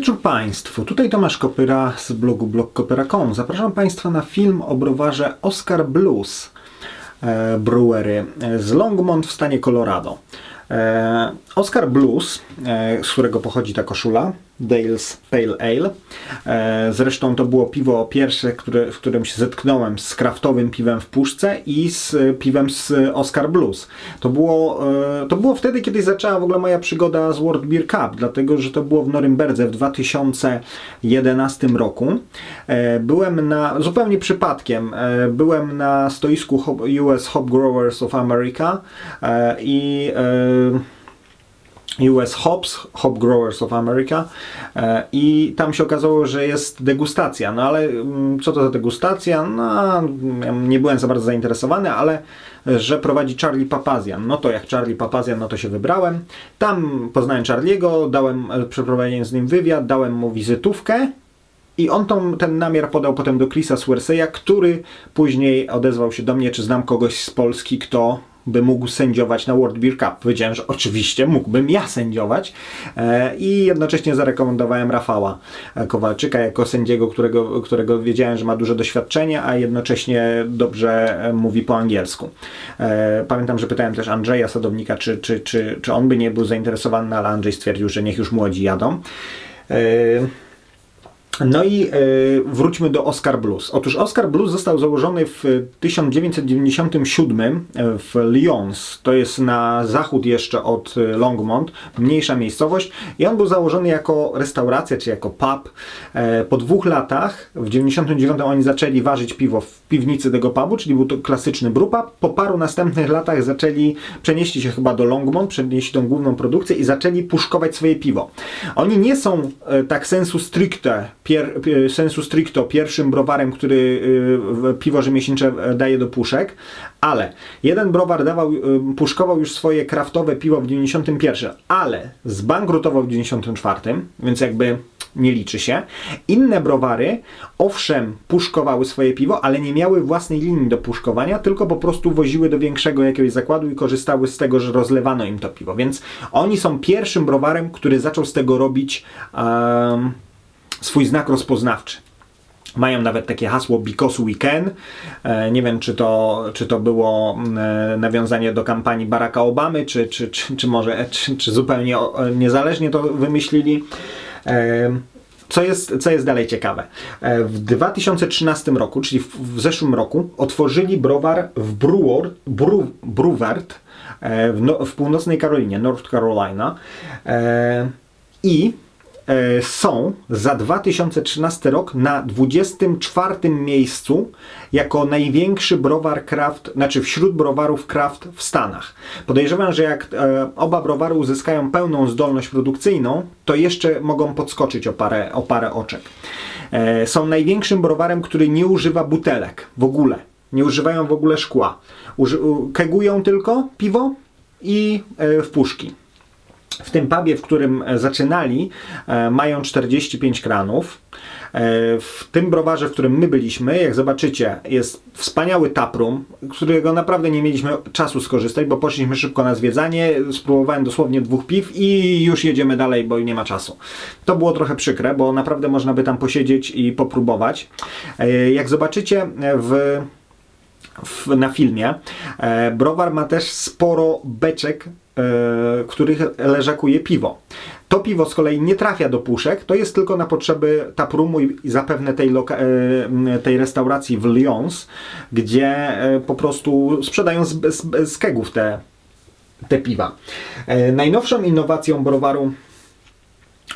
Wieczór Państwu, tutaj Tomasz Kopyra z blogu blogkopyra.com. Zapraszam Państwa na film o browarze Oscar Blues e, Brewery e, z Longmont w stanie Colorado. E, Oscar Blues, e, z którego pochodzi ta koszula, Dale's Pale Ale. E, Zresztą to było piwo pierwsze, które, w którym się zetknąłem z kraftowym piwem w puszce i z e, piwem z Oscar Blues. To było, e, to było wtedy, kiedy zaczęła w ogóle moja przygoda z World Beer Cup, dlatego że to było w Norymberdze w 2011 roku. E, Byłem na, zupełnie przypadkiem, e, byłem na stoisku US Hop Growers of America e, i e, US Hops, Hop Growers of America e, i tam się okazało, że jest degustacja, no ale mm, co to za degustacja? No, nie byłem za bardzo zainteresowany, ale e, że prowadzi Charlie Papazian. No to jak Charlie Papazian, no to się wybrałem. Tam poznałem Charliego, dałem, e, przeprowadziłem z nim wywiad, dałem mu wizytówkę i on tą, ten namiar podał potem do Chrisa Swerseya, który później odezwał się do mnie, czy znam kogoś z Polski, kto by mógł sędziować na World Beer Cup. Powiedziałem, że oczywiście mógłbym ja sędziować e, i jednocześnie zarekomendowałem Rafała e, Kowalczyka jako sędziego, którego, którego wiedziałem, że ma duże doświadczenie, a jednocześnie dobrze e, mówi po angielsku. Pamiętam, że pytałem też Andrzeja Sadownika, czy, czy, czy, czy on by nie był zainteresowany, ale Andrzej stwierdził, że niech już młodzi jadą. No i e, wróćmy do Oscar Blues. Otóż Oscar Blues został założony w 1997 e, w Lyons. To jest na zachód jeszcze od e, Longmont, mniejsza miejscowość. I on był założony jako restauracja, czy jako pub. Po dwóch latach, w 99 oni zaczęli ważyć piwo w piwnicy tego pubu, czyli był to klasyczny brewpub. Po paru następnych latach zaczęli, przenieśli się chyba do Longmont, przenieśli tą główną produkcję i zaczęli puszkować swoje piwo. Oni nie są tak sensu stricte, pier, pier, sensu stricto pierwszym browarem, który y, piwo rzemieślnicze e, daje do puszek, ale jeden browar dawał, puszkował już swoje kraftowe piwo w 91, ale zbankrutował w 94, więc jakby nie liczy się. Inne browary, owszem, puszkowały swoje piwo, ale nie miały własnej linii do puszkowania, tylko po prostu woziły do większego jakiegoś zakładu i korzystały z tego, że rozlewano im to piwo. Więc oni są pierwszym browarem, który zaczął z tego robić em, swój znak rozpoznawczy. Mają nawet takie hasło Because We Can. E, Nie wiem, czy to, czy to było mm, e, nawiązanie do kampanii Baracka Obamy, czy, czy, czy, czy może e, czy, czy zupełnie niezależnie to wymyślili. Co jest, co jest dalej ciekawe? W 2013 roku, czyli w, zeszłym roku, otworzyli browar w Breward, Brew, w, no, w północnej Karolinie, North Carolina. I są za 2013 rok na 24 miejscu jako największy browar craft, znaczy wśród browarów craft w Stanach. Podejrzewam, że jak e, oba browary uzyskają pełną zdolność produkcyjną, to jeszcze mogą podskoczyć o parę, o parę oczek. E, są największym browarem, który nie używa butelek w ogóle. Nie używają w ogóle szkła. Uży, kegują tylko piwo i e, w puszki. W tym pubie, w którym e, zaczynali, e, mają 45 kranów. E, W tym browarze, w którym my byliśmy, jak zobaczycie, jest wspaniały taproom, którego naprawdę nie mieliśmy czasu skorzystać, bo poszliśmy szybko na zwiedzanie, spróbowałem dosłownie dwóch piw i już jedziemy dalej, bo nie ma czasu. To było trochę przykre, bo naprawdę można by tam posiedzieć i popróbować. Jak zobaczycie w w, na filmie. E, browar ma też sporo beczek, e, których leżakuje piwo. To piwo z kolei nie trafia do puszek, to jest tylko na potrzeby taproomu i zapewne tej, e, tej restauracji w Lyons, gdzie e, po prostu sprzedają z, z, z kegów te, te piwa. E, najnowszą innowacją browaru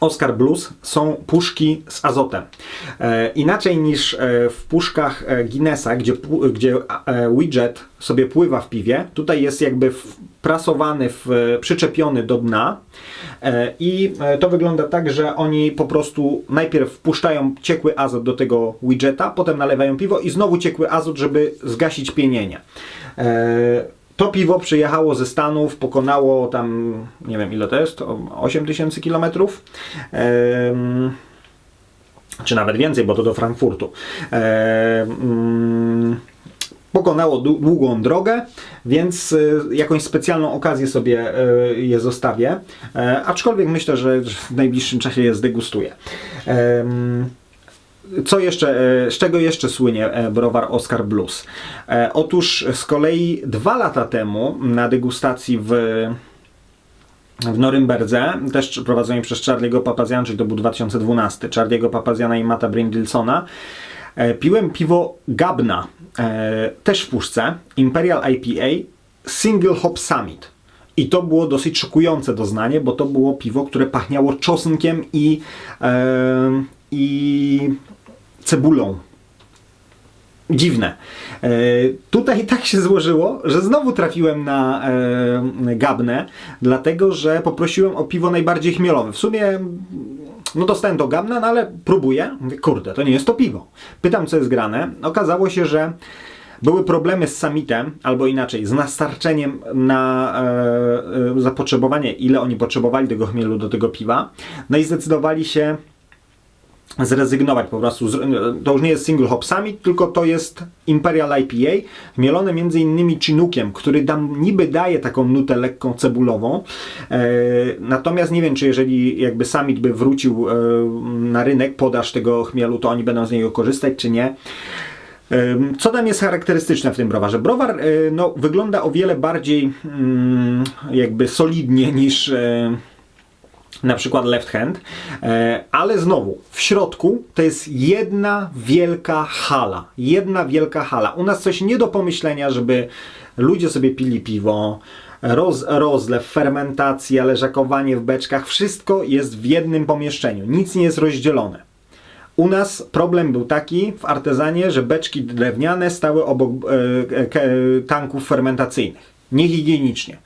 Oscar Blues są puszki z azotem. E, inaczej niż e, w puszkach e, Guinnessa, gdzie, gdzie widget sobie pływa w piwie, tutaj jest jakby prasowany, w, przyczepiony do dna i to wygląda tak, że oni po prostu najpierw wpuszczają ciekły azot do tego widgeta, potem nalewają piwo i znowu ciekły azot, żeby zgasić pienienie. E, to piwo przyjechało ze Stanów, pokonało tam, nie wiem ile to jest, o 8 tysięcy kilometrów. Czy nawet więcej, bo to do Frankfurtu. Pokonało dłu- długą drogę, więc y, jakąś specjalną okazję sobie y, je zostawię. E, aczkolwiek myślę, że w najbliższym czasie je zdegustuję. Co jeszcze, e, z czego jeszcze słynie e, browar Oscar Blues? E, Otóż z kolei dwa lata temu na degustacji w w Norymberdze, też prowadzonej przez Charlie'ego Papaziana, czyli to był 2012, Charlie'ego Papaziana i Mata Brindilsona, piłem piwo Gabna, też w puszce, Imperial IPA Single Hop Summit. I to było dosyć szokujące doznanie, bo to było piwo, które pachniało czosnkiem i, i cebulą. Dziwne. E, tutaj tak się złożyło, że znowu trafiłem na e, Gabnę, dlatego że poprosiłem o piwo najbardziej chmielowe. W sumie no dostałem to Gabna, no ale próbuję. Kurde, to nie jest to piwo. Pytam, co jest grane. Okazało się, że były problemy z summitem, albo inaczej, z nastarczeniem na e, e, zapotrzebowanie, ile oni potrzebowali tego chmielu do tego piwa. No i zdecydowali się zrezygnować po prostu. To już nie jest Single Hop Summit, tylko to jest Imperial IPA, mielone między innymi Chinookiem, który tam niby daje taką nutę lekką cebulową. E, natomiast nie wiem, czy jeżeli jakby Summit by wrócił e, na rynek podaż tego chmielu, to oni będą z niego korzystać, czy nie. Co tam jest charakterystyczne w tym browarze? Browar y, no, wygląda o wiele bardziej mm, jakby solidnie niż na przykład left hand, e, ale znowu w środku to jest jedna wielka hala. Jedna wielka hala. U nas coś nie do pomyślenia, żeby ludzie sobie pili piwo, roz, rozlew, fermentacja, leżakowanie w beczkach, wszystko jest w jednym pomieszczeniu. Nic nie jest rozdzielone. U nas problem był taki w artezanie, że beczki drewniane stały obok e, e, tanków fermentacyjnych. Niehigienicznie.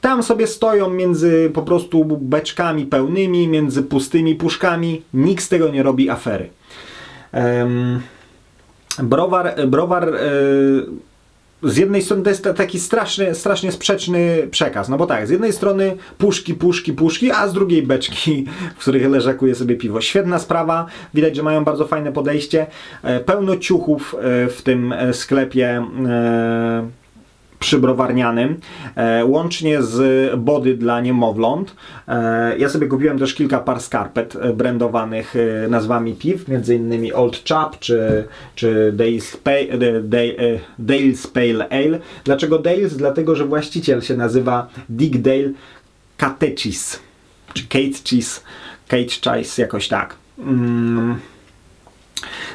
Tam sobie stoją między po prostu beczkami pełnymi, między pustymi puszkami. Nikt z tego nie robi afery. Em, browar, browar e, z jednej strony to jest ta- taki straszny, strasznie sprzeczny przekaz, no bo tak, z jednej strony puszki, puszki, puszki, a z drugiej beczki, w których leżakuje sobie piwo. Świetna sprawa, widać, że mają bardzo fajne podejście. E, Pełno ciuchów e, w tym sklepie przybrowarnianym, e, łącznie z body dla niemowląt. E, ja sobie kupiłem też kilka par skarpet e, brandowanych e, nazwami piw, między innymi Old Chap czy, czy Dale's, Pale, e, Dale, Dale's Pale Ale. Dlaczego Dale's? Dlatego, że właściciel się nazywa Dick Dale Catechis, czy Kate Cheese, Kate jakoś tak. Mm.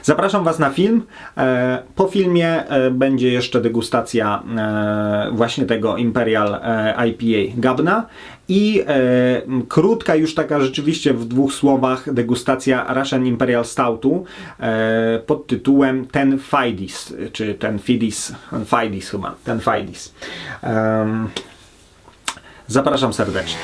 Zapraszam Was na film. E, Po filmie e, będzie jeszcze degustacja e, właśnie tego Imperial IPA Gabna i krótka już taka rzeczywiście w dwóch słowach degustacja Russian Imperial Stoutu pod tytułem Ten Fidis, czy Ten Fidis, Fidis chyba, Ten Fidis. Zapraszam serdecznie.